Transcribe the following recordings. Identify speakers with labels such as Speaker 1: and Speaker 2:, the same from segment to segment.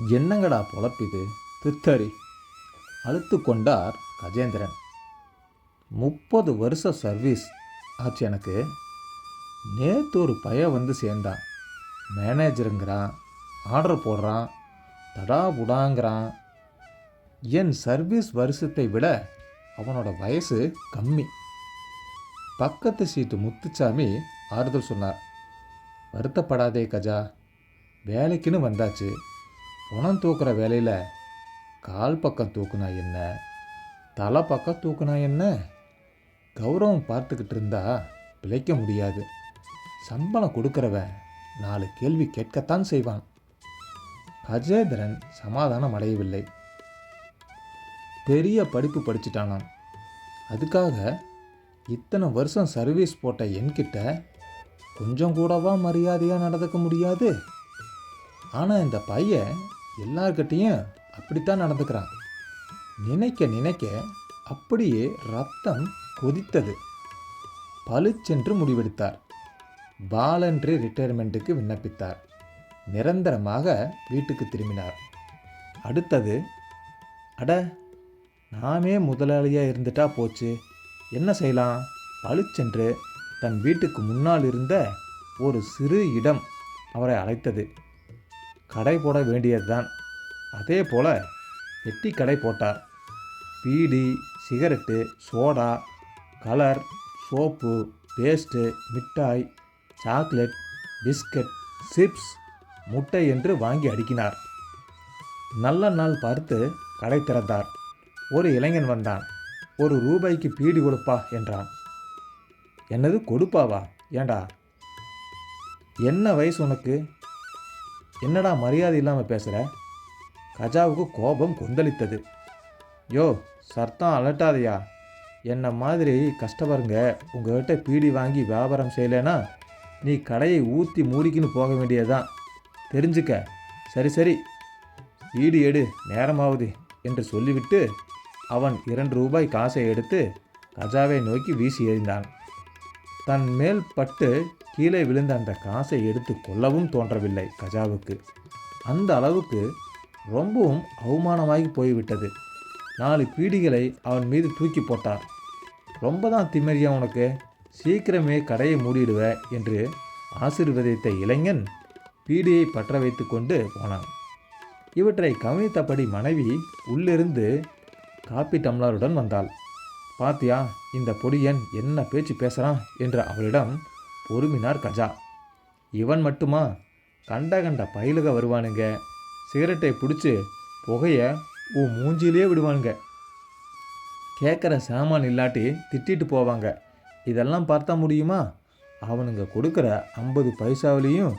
Speaker 1: என்னங்கடா பொழப்பிது? தித்தரி அழுத்து கொண்டார் கஜேந்திரன். முப்பது வருஷ சர்வீஸ். ஆச்சு எனக்கு. நேற்று ஒரு பையன் வந்து சேர்ந்தான். மேனேஜருங்கிறான். ஆர்டர் போடுறான். தடா புடாங்கிறான். என் சர்வீஸ் வருஷத்தை விட அவனோட வயசு கம்மி. பக்கத்து சீட்டு முத்துச்சாமி ஆறுதல் சொன்னார். வருத்தப்படாதே கஜா. வேலைக்குன்னு வந்தாச்சு. பணம் தூக்குற வேலையில் கால் பக்கம் தூக்குனா என்ன? தலை பக்கம் தூக்குனா என்ன? கௌரவம் பார்த்துக்கிட்டு இருந்தா பிழைக்க முடியாது. சம்பளம் கொடுக்குறவன் நாலு கேள்வி கேட்கத்தான் செய்வான். அஜேந்திரன் சமாதானம் அடையவில்லை. பெரிய படிப்பு படிச்சிட்டானாம். அதுக்காக இத்தனை வருஷம் சர்வீஸ் போட்ட என்கிட்ட கொஞ்சம் கூடவா மரியாதையாக நடந்துக்க முடியாது? ஆனால் இந்த பையன் எல்லார்கிட்டேயும் அப்படித்தான் நடந்துக்கிறான். நினைக்க நினைக்க அப்படியே ரத்தம் கொதித்தது. பளிச்சென்று முடிவெடுத்தார். பாலன்றி ரிட்டையர்மெண்ட்டுக்கு விண்ணப்பித்தார். நிரந்தரமாக வீட்டுக்கு திரும்பினார். அடுத்தது அட நாமே முதலாளியாக இருந்துட்டா போச்சு. என்ன செய்யலாம்? பளிச்சென்று தன் வீட்டுக்கு முன்னால் இருந்த ஒரு சிறு இடம் அவரை அழைத்தது. கடை போட வேண்டியதுதான். அதே போல் வெட்டி கடை போட்டார். Beedi cigarette soda colour soap paste மிட்டாய் சாக்லேட் பிஸ்கட் சிப்ஸ் முட்டை என்று வாங்கி அடுக்கினார். நல்ல நாள் பார்த்து கடை திறந்தார். ஒரு இளைஞன் வந்தான். ஒரு ரூபாய்க்கு பீடி கொடுப்பா என்றான். என்னது கொடுப்பாவா? ஏண்டா? என்ன வயசு உனக்கு? என்னடா மரியாதை இல்லாமல் பேசுகிற கஜாவுக்கு கோபம் கொந்தளித்தது. யோ சர்த்தம் அலட்டாதையா. என்னை மாதிரி கஷ்டப்படுங்க உங்கள்கிட்ட பீடி வாங்கி வியாபாரம் செய்யலைன்னா நீ கடையை ஊற்றி மூடிக்கின்னு போக வேண்டியதுதான். தெரிஞ்சுக்க. சரி சரி. பீடி எடு நேரமாவது என்று சொல்லிவிட்டு அவன் இரண்டு ரூபாய் காசை எடுத்து கஜாவை நோக்கி வீசி எறிந்தான். தன் மேல் பட்டு கீழே விழுந்த அந்த காசை எடுத்து கொள்ளவும் தோன்றவில்லை கஜாவுக்கு. அந்த அளவுக்கு ரொம்பவும் அவமானமாகி போய்விட்டது. நாலு பீடிகளை அவன் மீது தூக்கி போட்டார் ரொம்ப தான் திமறியா உனக்கு? சீக்கிரமே கடையை மூடிடுவ என்று ஆசீர்வதித்த இளைஞன் பீடியை பற்ற வைத்து கொண்டு போனான். இவற்றை கவனித்தபடி மனைவி உள்ளிருந்து காப்பி டம்ளருடன் வந்தாள். பாத்தியா இந்த பொடியன் என்ன பேச்சு பேசுகிறான் என்று அவளிடம் பொறுமினார் கஜா. இவன் மட்டுமா? கண்ட கண்ட பயிலுக வருவானுங்க. சிகரெட்டை பிடிச்சி புகைய உன் மூஞ்சிலே விடுவானுங்க. கேட்குற சாமான் இல்லாட்டி திட்டிட்டு போவாங்க. இதெல்லாம் பார்த்தா முடியுமா? அவனுங்க கொடுக்குற ஐம்பது பைசாவிலையும்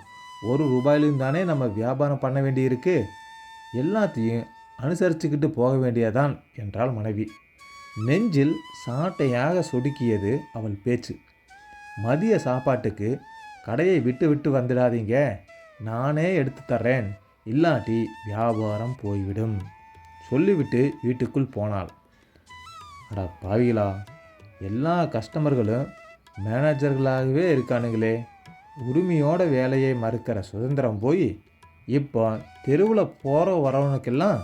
Speaker 1: ஒரு ரூபாயிலையும் தானே நம்ம வியாபாரம் பண்ண வேண்டியிருக்கு. எல்லாத்தையும் அனுசரிச்சுக்கிட்டு போக வேண்டியதான் என்றாள் மனைவி. நெஞ்சில் சாட்டையாக சொடுக்கியது அவள் பேச்சு. மதிய சாப்பாட்டுக்கு கடையை விட்டு விட்டு வந்துடாதீங்க. நானே எடுத்து தர்றேன். இல்லாட்டி வியாபாரம் போய்விடும். சொல்லிவிட்டு வீட்டுக்குள் போனாள். அட பாவிகளா எல்லா கஸ்டமர்களும் மேனேஜர்களாகவே இருக்கானுங்களே. உரிமையோட வேலையை மறுக்கிற சுதந்திரம் போய் இப்போ தெருவில் போகிற வரவனுக்கெல்லாம்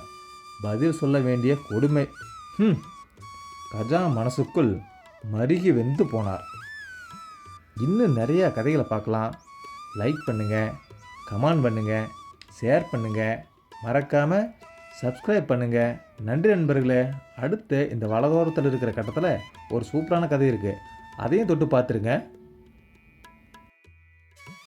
Speaker 1: பதில் சொல்ல வேண்டிய கொடுமை. ஹம். கஜா மனசுக்குள் மருகி வெந்து போனார். இன்னும் நிறையா கதைகளை பார்க்கலாம். லைக் பண்ணுங்கள் கமெண்ட் பண்ணுங்கள் ஷேர் பண்ணுங்கள் மறக்காமல் சப்ஸ்கிரைப் பண்ணுங்கள் நன்றி நண்பர்களே. அடுத்து இந்த வலதோரத்தில் இருக்கிற கட்டத்தில் ஒரு சூப்பரான கதை இருக்குது அதையும் தொட்டு பார்த்துருங்க.